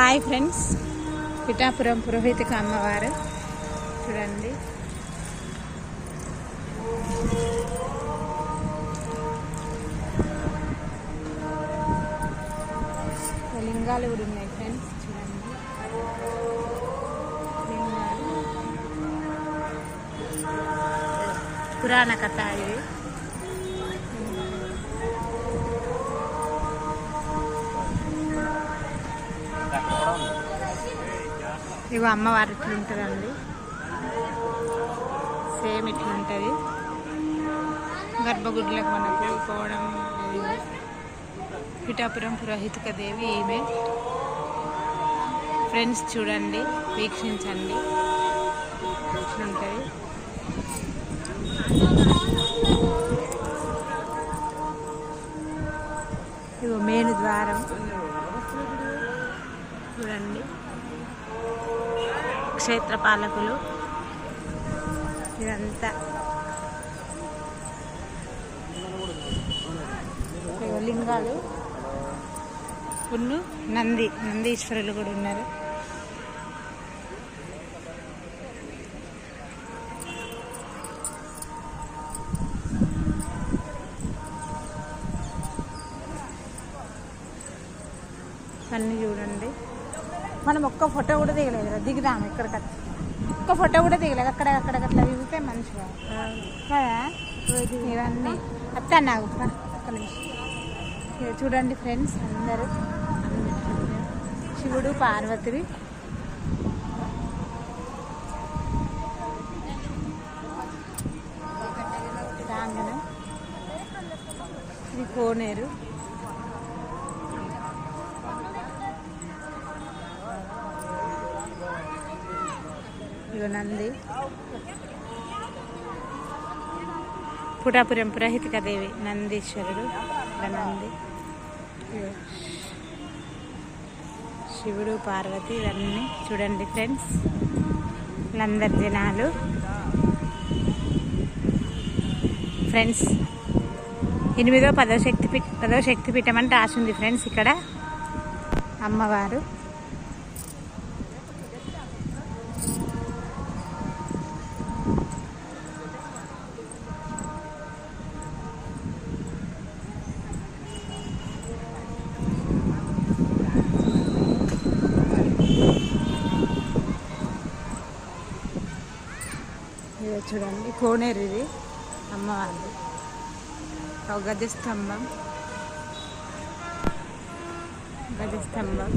Hi friends Pithapuram పురోహితిక అమ్మవారు. చూడండి. లింగాలు కూడా ఉన్నాయి ఫ్రెండ్స్ చూడండి. పురాణ కథ ఇది. ఇవి అమ్మవారు ఇట్లుంటుందండి సేమ్ ఇట్లుంటుంది గర్భగుడ్లకు మనకు పోవడం పిఠాపురం పురోహితిక దేవి ఈమె. ఫ్రెండ్స్ చూడండి వీక్షించండి. ఇట్లుంటుంది ఇగో మేలు ద్వారం. చూడండి. క్షేత్ర పాలకులు. ఇదంతా. లింగాలు. పున్ను నంది నందీశ్వరులు కూడా ఉన్నారు. అన్నీ చూడండి. మనం ఒక్క ఫోటో కూడా దిగలేదు కదా దిగుదాము ఇక్కడికి ఒక్క ఫోటో కూడా దిగలేదు. అక్కడ అక్కడ అట్లా దిగితే మంచిగా. కదా? ఇవన్నీ. అత్త నాకు ఒక్క నిమిషం. చూడండి ఫ్రెండ్స్ అందరూ. శివుడు పార్వతివి ఇది కోనేరు. నంది. పుటాపురం పురహితిక దేవి నందీశ్వరుడు నంది. శివుడు పార్వతి ఇవన్నీ చూడండి ఫ్రెండ్స్. వీళ్ళందరు జనాలు. ఫ్రెండ్స్ ఎనిమిదో పదో శక్తి పీ పదో శక్తి పీఠం అంటే రాసింది ఫ్రెండ్స్ ఇక్కడ. అమ్మవారు. ఇది చూడండి కోనేరు ఇది. అమ్మవారిది. ఒక గజ స్తంభం గజ స్తంభం